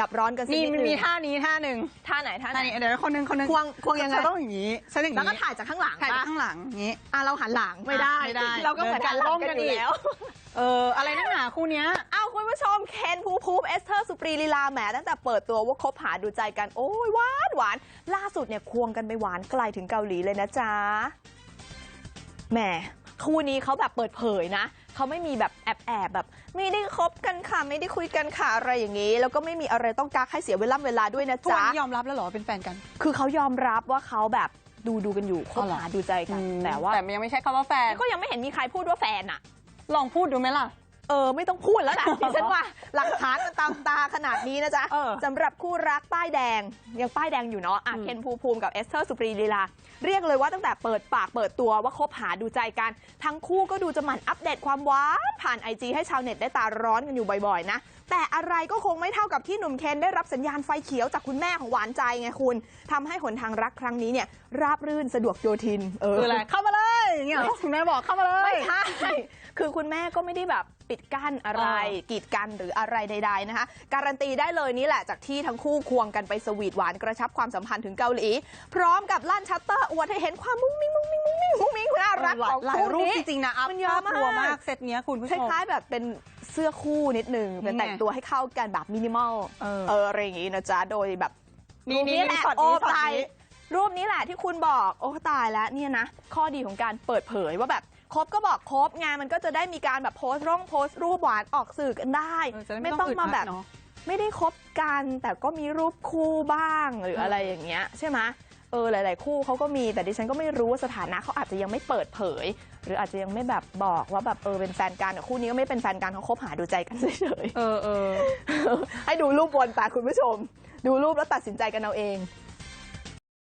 ดับร้อนกันสักนี่นิดมันนึมีงท่านี้ท่าหนึ่งท่าไหนท่าไหน ท่านี้เดี๋ยวคนหนึงคนหนึงควงควงยังไง ฉันต้องอย่างนี้ฉันอย่างแล้วนี้ก็ถ่ายจากข้างหลังถ่ายจากปะข้างหลังอย่างนี้ อะเราหันหลังไม่ได้ไม่ได้ เราก็เหมือนกันเดินร่มกันกันออียู่กแล้ว เอออะไรนักหนาคู่เนี้ย อ้าวคุณผู้ชมเคนภูมิภูมิเอสเธอร์สุปรีลีลาแหมตั้งแต่เปิดตัวว่าคบหาดูใจกันโอ้ยหวานหวานล่าสุดเนี่ยควงกันไปหวานไกลถึงเกาหลีเลยนะจ๊ะแหม คู่นี้เขาแบบเปิดเผยนะเขาไม่มีแบบแอบแอบๆแบบไม่ได้คบกันค่ะไม่ได้คุยกันค่ะอะไรอย่างนี้ แล้วก็ไม่มีอะไรต้องกักให้เสียเวลาเวลาด้วยนะทุกวันจ๊ะนี้ยอมรับแล้วเหรอว่าเป็นแฟนกัน คือเขายอมรับว่าเขาแบบดูดูกันอยู่คอ๋บอเหรอหาดูใจกันแต่ว่าแต่มันยังไม่ใช่คำว่าแฟนก็ยังไม่เห็นมีใครพูดว่าแฟนอะลองพูดดูไหมล่ะ เออไม่ต้องพูดแล้วแหละดิฉันว่าหลักฐานมันตามตาขนาดนี้นะจ๊ะเออสำหรับคู่รักป้ายแดงยังป้ายแดงอยู่เนาะอะอืมเคนภูมิภูมิกับเอสเธอร์สุปรีลีลา เรียกเลยว่าตั้งแต่เปิดปากเปิดตัวว่าคบหาดูใจกัน ทั้งคู่ก็ดูจะหมั่นอัปเดตความหวานผ่านไอจีให้ชาวเน็ตได้ตาร้อนกันอยู่บ่อยๆนะ แต่อะไรก็คงไม่เท่ากับที่หนุ่มเคนได้รับสัญญาณไฟเขียวจากคุณแม่ของหวานใจไงคุณทำให้หนทางรักครั้งนี้เนี่ยราบรื่นสะดวกโยทินเออคืออะไรเข้ามาเลย อย่างเงี้ยเหรอคุณแม่บอกเข้ามาเลยไม่ใช่คือคุณแม่ก็ไม่ได้แบบปิดกั้นอะไรเออกีดกันหรืออะไรใดๆนะคะการันตีได้เลยนี่แหละจากที่ทั้งคู่ควงกันไปสวีทหวานกระชับความสัมพันธ์ถึงเกาหลี พร้อมกับลั่นชัตเตอร์อวดให้เห็นความมุ้งมิ้งมุ้งมิ้งมุ้งมิ้งมุ้งมิ้งน่ารักหลาขยองหลายคู่รูปนี้จริงๆนะอัพมันเยอะภาพรัวมากมากเซตเนี้ยคุณผู้คชมล้ายๆแบบเป็นเสื้อคู่นิดนึงเป็นนี่ไงแต่งตัวให้เข้ากันแบบมินิมอลเออเอออะไรอย่างงี้นะจ๊ะโดยแบบนี่นี่รูปแหละช็อตนี้โอ้ช็อตตายนี้ รูปนี้แหละที่คุณบอกโอ้ตายแล้วเนี่ยนะข้อดีของการเปิดเผยว่าแบบคบก็บอกคบไงมันก็จะได้มีการแบบโพสต์ร่องโพสต์รูปหวานออกสื่อกันได้เออจะด้ไม่ต้องมาแบบดดเนอะไม่ได้คบกันแต่ก็มีรูปคู่บ้างหรือเออออะไรอย่างเงี้ยใช่ไหมเออหลาย ๆ คู่เขาก็มีแต่ดิฉันก็ไม่รู้ว่าสถานะเขาอาจจะยังไม่เปิดเผย หรืออาจจะยังไม่แบบบอกว่าแบบเออเป็นแฟนกันแต่คู่นี้ก็ไม่เป็นแฟนกันเขาคบหาดูใจกันเฉยเออเออๆให้ดูรูปวนไปคุณผู้ชม ดูรูปแล้วตัดสินใจกันเอาเอง